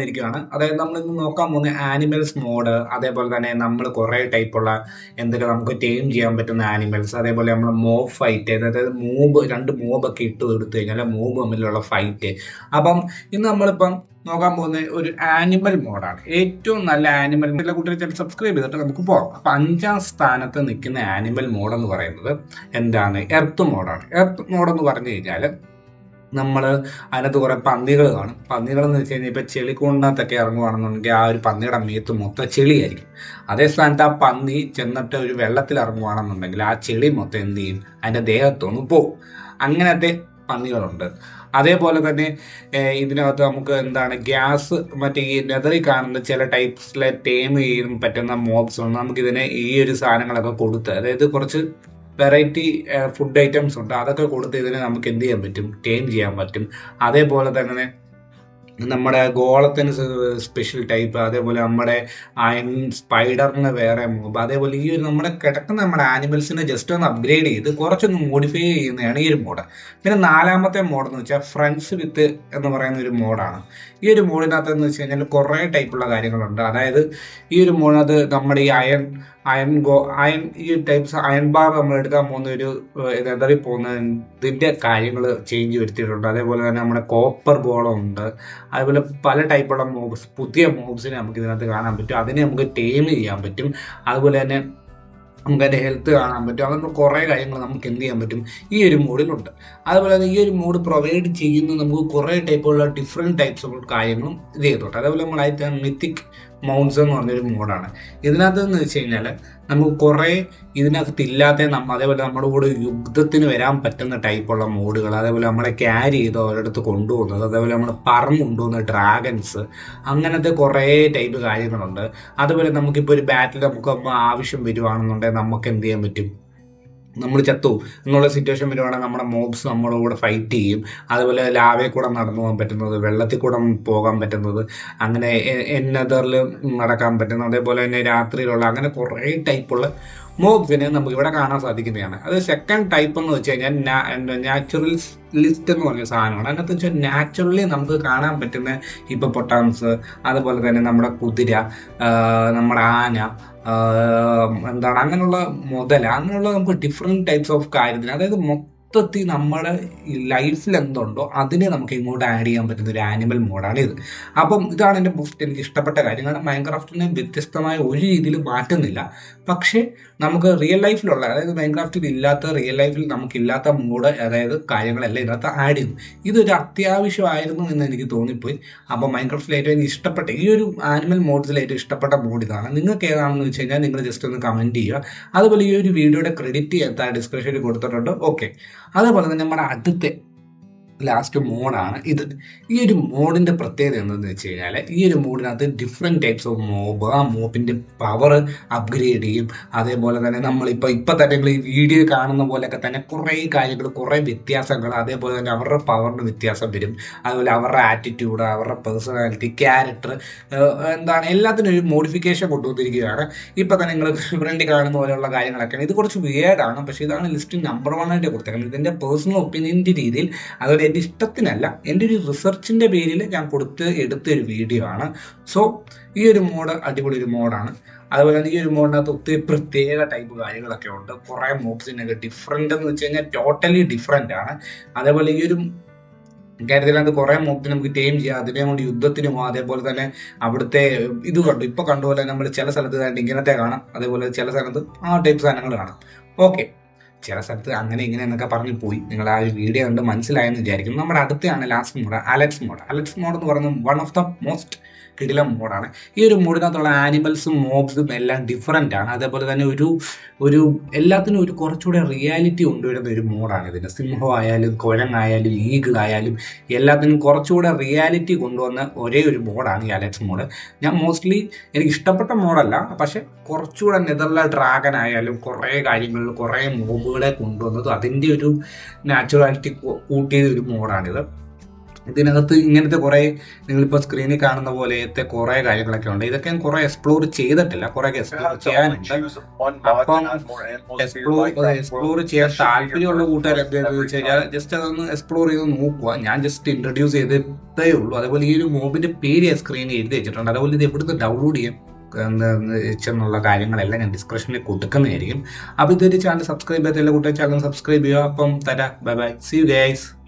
ഇരിക്കുകയാണ് അതായത് നമ്മൾ ഇന്ന് നോക്കാൻ പോകുന്ന ആനിമൽസ് മോഡ് അതേപോലെ തന്നെ നമ്മൾ കുറേ ടൈപ്പുള്ള എന്തൊക്കെ നമുക്ക് ടേം ചെയ്യാൻ പറ്റുന്ന ആനിമൽസ് അതേപോലെ നമ്മൾ മോബ് ഫൈറ്റ് അതായത് മൂബ് രണ്ട് മൂബൊക്കെ ഇട്ട് എടുത്തു കഴിഞ്ഞാൽ മൂബ് തമ്മിലുള്ള ഫൈറ്റ് അപ്പം ഇന്ന് നമ്മളിപ്പം നോക്കാൻ പോകുന്ന ഒരു ആനിമൽ മോഡാണ് ഏറ്റവും നല്ല ആനിമൽ എല്ലാ ചില സബ്സ്ക്രൈബ് ചെയ്തിട്ട് നമുക്ക് പോകാം അപ്പം അഞ്ചാം സ്ഥാനത്ത് നിൽക്കുന്ന ആനിമൽ മോഡ് എന്ന് പറയുന്നത് എന്താണ്? എർത്ത് മോഡാണ് എർത്ത് മോഡ് എന്ന് പറഞ്ഞു കഴിഞ്ഞാൽ നമ്മൾ അതിനകത്ത് കുറെ പന്നികൾ കാണും. പന്നികൾ എന്ന് വെച്ച് കഴിഞ്ഞാൽ ഇപ്പം ചെളിക്കൂടിനകത്തൊക്കെ ഇറങ്ങുവാണെന്നുണ്ടെങ്കിൽ ആ ഒരു പന്നിയുടെ മേത്ത് മൊത്തം ചെളിയായിരിക്കും. അതേ സ്ഥാനത്ത് ആ പന്നി ചെന്നിട്ട് ഒരു വെള്ളത്തിൽ ഇറങ്ങുവാണെന്നുണ്ടെങ്കിൽ ആ ചെളി മൊത്തം എന്ത് ചെയ്യും? അതിന്റെ ദേഹത്തൊന്ന് പോവും അങ്ങനത്തെ പന്നികളുണ്ട്. അതേപോലെ തന്നെ ഇതിനകത്ത് നമുക്ക് എന്താണ് ഗ്യാസ് മറ്റേ ഈ നെതറിൽ കാണുന്ന ചില ടൈപ്സിലെ ടേം ചെയ്യാൻ പറ്റുന്ന മോബ്സ് ഉണ്ട് നമുക്കിതിനെ ഈ ഒരു സാധനങ്ങളൊക്കെ കൊടുത്ത് അതായത് കുറച്ച് വെറൈറ്റി ഫുഡ് ഐറ്റംസ് ഉണ്ട്. അതൊക്കെ കൊടുത്ത് ഇതിനെ നമുക്ക് എന്ത് ചെയ്യാൻ പറ്റും? ടേം ചെയ്യാൻ പറ്റും. അതേപോലെ തന്നെ നമ്മുടെ ഗോളത്തിന് സ്പെഷ്യൽ ടൈപ്പ് അതേപോലെ നമ്മുടെ അയൺ സ്പൈഡറിന് വേറെ മൂവ് അതേപോലെ ഈ ഒരു നമ്മുടെ കിടക്കുന്ന നമ്മുടെ ആനിമൽസിനെ ജസ്റ്റ് ഒന്ന് അപ്ഗ്രേഡ് ചെയ്ത് കുറച്ചൊന്ന് മോഡിഫൈ ചെയ്യുന്നതാണ് ഈ ഒരു മോഡ് പിന്നെ നാലാമത്തെ മോഡ് എന്ന് വെച്ചാൽ ഫ്രണ്ട്സ് വിത്ത് എന്ന് പറയുന്ന ഒരു മോഡാണ് ഈ ഒരു മോഡിനകത്ത് എന്ന് വെച്ച് കഴിഞ്ഞാൽ കുറേ ടൈപ്പുള്ള കാര്യങ്ങളുണ്ട്. അതായത് ഈ ഒരു മോഡിനകത്ത് നമ്മുടെ ഈ അയൺ അയൺ ഗോ അയൺ ഈ ടൈപ്സ് അയൺ ബാർ നമ്മൾ എടുക്കാൻ പോകുന്ന ഒരു എതറി പോകുന്നതിന്റെ കാര്യങ്ങൾ ചേഞ്ച് വരുത്തിയിട്ടുണ്ട്. അതേപോലെ തന്നെ നമ്മുടെ കോപ്പർ ഗോളം ഉണ്ട്. അതുപോലെ പല ടൈപ്പുള്ള മൂവ്സ് പുതിയ മൂവ്സിനെ നമുക്ക് ഇതിനകത്ത് കാണാൻ പറ്റും. അതിനെ നമുക്ക് ടേം ചെയ്യാൻ പറ്റും. അതുപോലെ തന്നെ നമുക്ക് അതിന്റെ ഹെൽത്ത് കാണാൻ പറ്റും. അങ്ങനത്തെ കുറേ കാര്യങ്ങൾ നമുക്ക് എന്ത് ചെയ്യാൻ പറ്റും. ഈ ഒരു മോഡിലുണ്ട് അതുപോലെ തന്നെ ഈ ഒരു മോഡ് പ്രൊവൈഡ് ചെയ്യുന്ന നമുക്ക് കുറേ ടൈപ്പുള്ള ഡിഫറെന്റ് ടൈപ്സ് ഓഫ് കാര്യങ്ങളും ഇത് ചെയ്തോട്ടെ അതേപോലെ നമ്മളായിട്ട് മിത്തിക് മൗണ്ട്സ് എന്ന് പറഞ്ഞൊരു മോഡാണ്. ഇതിനകത്ത് എന്ന് വെച്ച് കഴിഞ്ഞാൽ നമുക്ക് കുറേ ഇതിനകത്ത് ഇല്ലാത്ത നമ്മ അതേപോലെ നമ്മുടെ കൂടെ യുദ്ധത്തിന് വരാൻ പറ്റുന്ന ടൈപ്പുള്ള മോഡുകൾ അതേപോലെ നമ്മളെ ക്യാരി ചെയ്ത് ഒരിടത്ത് കൊണ്ടുപോകുന്നത് അതേപോലെ നമ്മൾ പറന്ന് കൊണ്ടുപോകുന്ന ഡ്രാഗൺസ് അങ്ങനത്തെ കുറേ ടൈപ്പ് കാര്യങ്ങളുണ്ട്. അതുപോലെ നമുക്കിപ്പോൾ ഒരു ബാറ്റിൽ നമുക്ക് ആവശ്യം വരുവാണെന്നുണ്ടെങ്കിൽ നമുക്ക് എന്ത് ചെയ്യാൻ പറ്റും? നമ്മൾ ചത്തു. എന്നുള്ള സിറ്റുവേഷൻ വരുവാണെങ്കിൽ നമ്മുടെ മോബ്സ് നമ്മളോട് ഫൈറ്റ് ചെയ്യും. അതുപോലെ ലാവയിൽ കൂടെ നടന്നു പോകാൻ പറ്റുന്നത് വെള്ളത്തിൽ കൂടെ പോകാൻ പറ്റുന്നത് അങ്ങനെ എന്നതറിൽ നടക്കാൻ പറ്റുന്നത്. അതേപോലെ തന്നെ രാത്രിയിലുള്ള അങ്ങനെ കുറേ ടൈപ്പുള്ള മോബ്സിനെ നമുക്ക് ഇവിടെ കാണാൻ സാധിക്കുന്നതാണ്. അത് സെക്കൻഡ് ടൈപ്പ് എന്ന് വെച്ച് കഴിഞ്ഞാൽ നാച്ചുറൽ ലിസ്റ്റ് എന്ന് പറഞ്ഞ സാധനമാണ്. അതിനകത്ത് വെച്ചാൽ നാച്ചുറലി നമുക്ക് കാണാൻ പറ്റുന്ന ഇപ്പോൾ പൊട്ടാംസ് അതുപോലെ തന്നെ നമ്മുടെ കുതിര നമ്മുടെ ആന എന്താണ് അങ്ങനെയുള്ള മുതല അങ്ങനെയുള്ള നമുക്ക് ഡിഫറെന്റ് ടൈപ്സ് ഓഫ് കാര്യത്തിന്. അതായത് മൊത്തത്തിൽ നമ്മുടെ ലൈഫിൽ എന്തുണ്ടോ അതിനെ നമുക്ക് ഇങ്ങോട്ട് ആഡ് ചെയ്യാൻ പറ്റുന്ന ഒരു ആനിമൽ മോഡാണ് ഇത്. അപ്പം ഇതാണ് എന്റെ മോസ്റ്റ് എനിക്ക് ഇഷ്ടപ്പെട്ട കാര്യം. കാരണം മൈൻക്രാഫ്റ്റിനെ വ്യത്യസ്തമായ ഒരു രീതിയിൽ മാറ്റുന്നില്ല. പക്ഷേ നമുക്ക് റിയൽ ലൈഫിലുള്ള അതായത് മൈൻക്രാഫ്റ്റിൽ ഇല്ലാത്ത റിയൽ ലൈഫിൽ നമുക്കില്ലാത്ത മോഡ് അതായത് കാര്യങ്ങളെല്ലാം ഇതിനകത്ത് ആഡ് ചെയ്യുന്നു. ഇതൊരു അത്യാവശ്യമായിരുന്നു എന്ന് എനിക്ക് തോന്നിപ്പോയി. അപ്പോൾ മൈൻക്രാഫ്റ്റിൽ ഏറ്റവും എനിക്ക് ഇഷ്ടപ്പെട്ട ഈ ഒരു ആനിമൽ മോഡ്സിൽ ഏറ്റവും ഇഷ്ടപ്പെട്ട മോഡ് ഇതാണ്. നിങ്ങൾക്ക് ഏതാണെന്ന് വെച്ച് കഴിഞ്ഞാൽ നിങ്ങൾ ജസ്റ്റ് ഒന്ന് കമന്റ് ചെയ്യുക. അതുപോലെ ഈ ഒരു വീഡിയോയുടെ ക്രെഡിറ്റ് ഞാൻ ഡിസ്ക്രിപ്ഷനിൽ കൊടുത്തിട്ടുണ്ട്. ഓക്കെ അതേപോലെ തന്നെ നമ്മുടെ അടുത്ത ലാസ്റ്റ് മോഡാണ്. ഇത് ഈ ഒരു മോഡിന്റെ പ്രത്യേകത എന്തെന്ന് വെച്ച് കഴിഞ്ഞാൽ ഈ ഒരു മോഡിനകത്ത് ഡിഫറെന്റ് ടൈപ്സ് ഓഫ് മോബ് ആ മോബിന്റെ പവർ അപ്ഗ്രേഡ് ചെയ്യും. അതേപോലെ തന്നെ നമ്മളിപ്പോൾ ഇപ്പം തന്നെ നിങ്ങൾ ഈ വീഡിയോ കാണുന്ന പോലെയൊക്കെ തന്നെ കുറേ കാര്യങ്ങൾ കുറേ വ്യത്യാസങ്ങൾ അതേപോലെ തന്നെ അവരുടെ പവറിന് വ്യത്യാസം വരും. അതുപോലെ അവരുടെ ആറ്റിറ്റ്യൂഡ് അവരുടെ പേഴ്സണാലിറ്റി ക്യാരക്ടർ എന്താണ് എല്ലാത്തിനും ഒരു മോഡിഫിക്കേഷൻ കൊണ്ടുവന്നിരിക്കുകയാണ്. ഇപ്പം തന്നെ നിങ്ങൾ ഫ്രണ്ട് കാണുന്ന പോലെയുള്ള കാര്യങ്ങളൊക്കെയാണ്. ഇത് കുറച്ച് വിയേഡാണ് പക്ഷേ ഇതാണ് ലിസ്റ്റ് നമ്പർ വൺ ആയിട്ട് കൊടുത്തേക്കുന്നത്. ഇതിന്റെ പേഴ്സണൽ ഒപ്പീനിയന്റെ രീതിയിൽ അതുപോലെ എന്റെ ഇഷ്ടത്തിനല്ല എന്റെ ഒരു റിസർച്ചിന്റെ പേരിൽ ഞാൻ കൊടുത്ത് എടുത്ത ഒരു വീഡിയോ ആണ്. സോ ഈ ഒരു മോഡ് അടിപൊളി ഒരു മോഡാണ് അതുപോലെ തന്നെ ഈ ഒരു മോഡിനകത്ത് ഒത്തിരി പ്രത്യേക ടൈപ്പ് കാര്യങ്ങളൊക്കെ ഉണ്ട്. കുറേ മോഡ്സിനൊക്കെ ഡിഫറെന്റ് എന്ന് വെച്ച് കഴിഞ്ഞാൽ ടോട്ടലി ഡിഫറെന്റ് ആണ്. അതേപോലെ ഈ ഒരു കാര്യത്തിനകത്ത് കുറേ മോബ്സിന് നമുക്ക് ടൈം ചെയ്യാം. അതിനെ കൊണ്ട് യുദ്ധത്തിന് പോകാം അതേപോലെ തന്നെ അവിടുത്തെ ഇത് കണ്ടു. ഇപ്പൊ കണ്ടുപോലെ നമ്മൾ ചില സ്ഥലത്ത് ഇങ്ങനത്തെ കാണാം. അതേപോലെ ചില സ്ഥലത്ത് ആ ടൈപ്പ് സാധനങ്ങൾ കാണാം. ഓക്കെ ചില സ്ഥലത്ത് അങ്ങനെ ഇങ്ങനെ എന്നൊക്കെ പറഞ്ഞു പോയി. നിങ്ങൾ ആ ഒരു വീഡിയോ കണ്ട് മനസ്സിലായെന്ന് വിചാരിക്കും നമ്മുടെ അടുത്താണ് last mod Alex mod Alex mod എന്ന് പറയുന്നത് വൺ ഓഫ് ദ മോസ്റ്റ് കിടിലം മോഡാണ് ഈ ഒരു മോഡിനകത്തുള്ള ആനിമൽസും മോബ്സും എല്ലാം ഡിഫറെന്റ് ആണ്. അതേപോലെ തന്നെ ഒരു ഒരു എല്ലാത്തിനും ഒരു കുറച്ചുകൂടെ റിയാലിറ്റി കൊണ്ടുവരുന്ന ഒരു മോഡാണ് ഇതിന്. സിംഹമായാലും കുരങ്ങായാലും ഈഗിൾ ആയാലും എല്ലാത്തിനും കുറച്ചുകൂടെ റിയാലിറ്റി കൊണ്ടുവന്ന ഒരേ ഒരു മോഡാണ് ഈ അലക്സ് മോഡ് ഞാൻ മോസ്റ്റ്ലി എനിക്ക് ഇഷ്ടപ്പെട്ട മോഡല്ല പക്ഷെ കുറച്ചുകൂടെ നെതർല ഡ്രാഗൻ ആയാലും കുറേ കാര്യങ്ങളിൽ കുറേ മോബുകളെ കൊണ്ടുവന്നതും അതിന്റെ ഒരു നാച്ചുറാലിറ്റി കൂട്ടിയ ഒരു മോഡാണിത്. ഇതിനകത്ത് ഇങ്ങനത്തെ കുറേ നിങ്ങളിപ്പോൾ സ്ക്രീനിൽ കാണുന്ന പോലത്തെ കുറേ കാര്യങ്ങളൊക്കെ ഉണ്ട്. ഇതൊക്കെ ഞാൻ കുറേ എക്സ്പ്ലോർ ചെയ്തിട്ടില്ല. കുറേ എക്സ്പ്ലോർ ചെയ്യാനുണ്ട്. അപ്പം എക്സ്പ്ലോർ എക്സ്പ്ലോർ ചെയ്യാൻ താല്പര്യമുള്ള കൂട്ടുകാരൊക്കെ എന്ന് വെച്ച് കഴിഞ്ഞാൽ ജസ്റ്റ് അതൊന്ന് എക്സ്പ്ലോർ ചെയ്ത് നോക്കുക. ഞാൻ ജസ്റ്റ് ഇൻട്രൊഡ്യൂസ് ചെയ്തേ ഉള്ളൂ. അതേപോലെ ഈ ഒരു മോബിന്റെ പേര് സ്ക്രീനിൽ എഴുതി വെച്ചിട്ടുണ്ട്. അതേപോലെ ഇത് എവിടുന്ന് ഡൗൺലോഡ് ചെയ്യാം? വെച്ചെന്നുള്ള കാര്യങ്ങളെല്ലാം ഞാൻ ഡിസ്ക്രിപ്ഷനിൽ കൊടുക്കുന്നതായിരിക്കും. അപ്പോൾ ഇതൊരു ചാനൽ സബ്സ്ക്രൈബ് ചെയ്തില്ല കൂട്ടുകാർ ചാനൽ സബ്സ്ക്രൈബ് ചെയ്യുക. അപ്പം തരാം. Bye bye see you guys